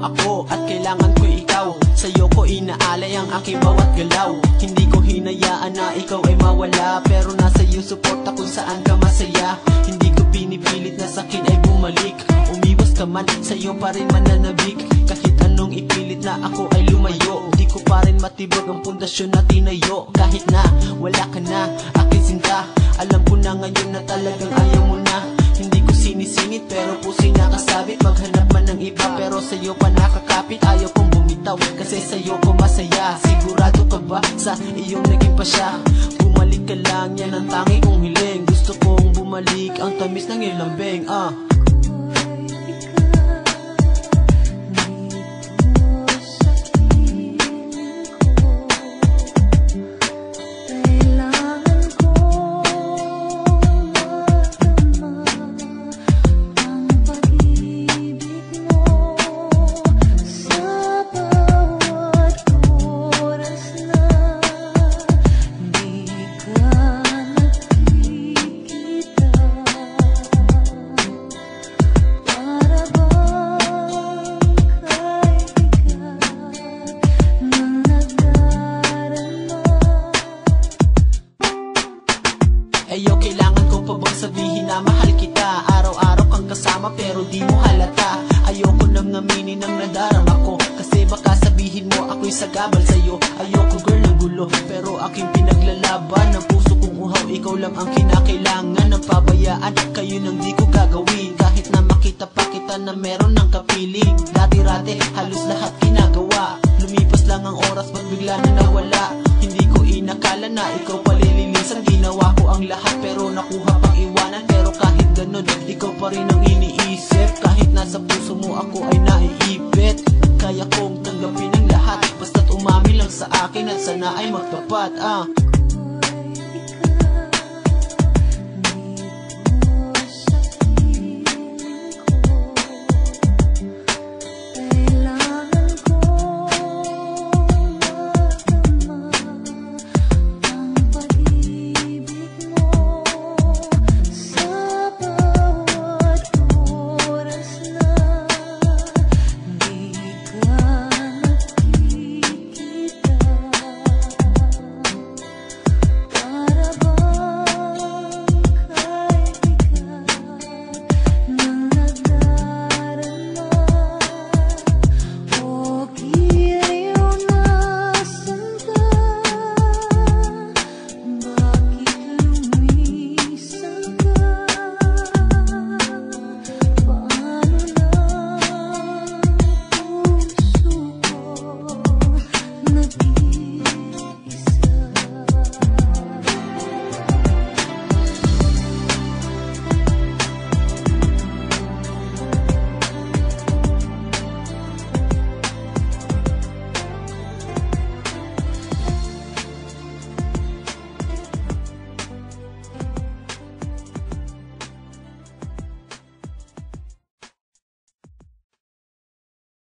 Ako at kailangan ko ikaw. Sa'yo ko inaalay ang aking bawat galaw. Hindi ko hinayaan na ikaw ay mawala. Pero nasa iyo suporta kung saan ka masaya. Hindi ko pinipilit na sakin ay bumalik. Umiwas ka man, sa'yo pa rin mananabik. Kahit anong ipilit na ako ay lumayo. Di ko pa rin matibag ang pundasyon na tinayo. Kahit na wala ka na, akin sinta. Alam ko na ngayon na talagang ayaw mo na sinisingit pero puso'y nakasabit Maghanap man ng iba pero sa'yo pa nakakapit Ayaw kong bumitaw kasi sa'yo ko masaya Sigurado ka ba sa iyong naging pasya? Bumalik ka lang yan ang tangi kong hiling Gusto kong bumalik ang tamis ng iyong lambing ah. Kasama pero di mo halata. Ayoko nang aminin ang nadarama ko Kasi baka sabihin mo ako'y sagabal sa'yo. Ayoko girl ng gulo. Pero aking pinaglalaban Ang puso kong uhaw, ikaw lang ang kinakailangan Ng pabayaan, kayo nang di ko gagawin. Kahit na makita pa kita na meron ng kapiling. Dati-rati, halos lahat ginagawa. Lumipas lang ang oras, ba't bigla na nawala? Hindi ko inakala na ikaw palilinisan Ginawa ko ang lahat pero nakuha pang iwanan. Pero kahit ganun, ikaw pa rin ang iniisip Kahit nasa puso mo ako ay naiipit Kaya kong tanggapin ang lahat Basta't umami lang sa akin at sana ay magtapat ah.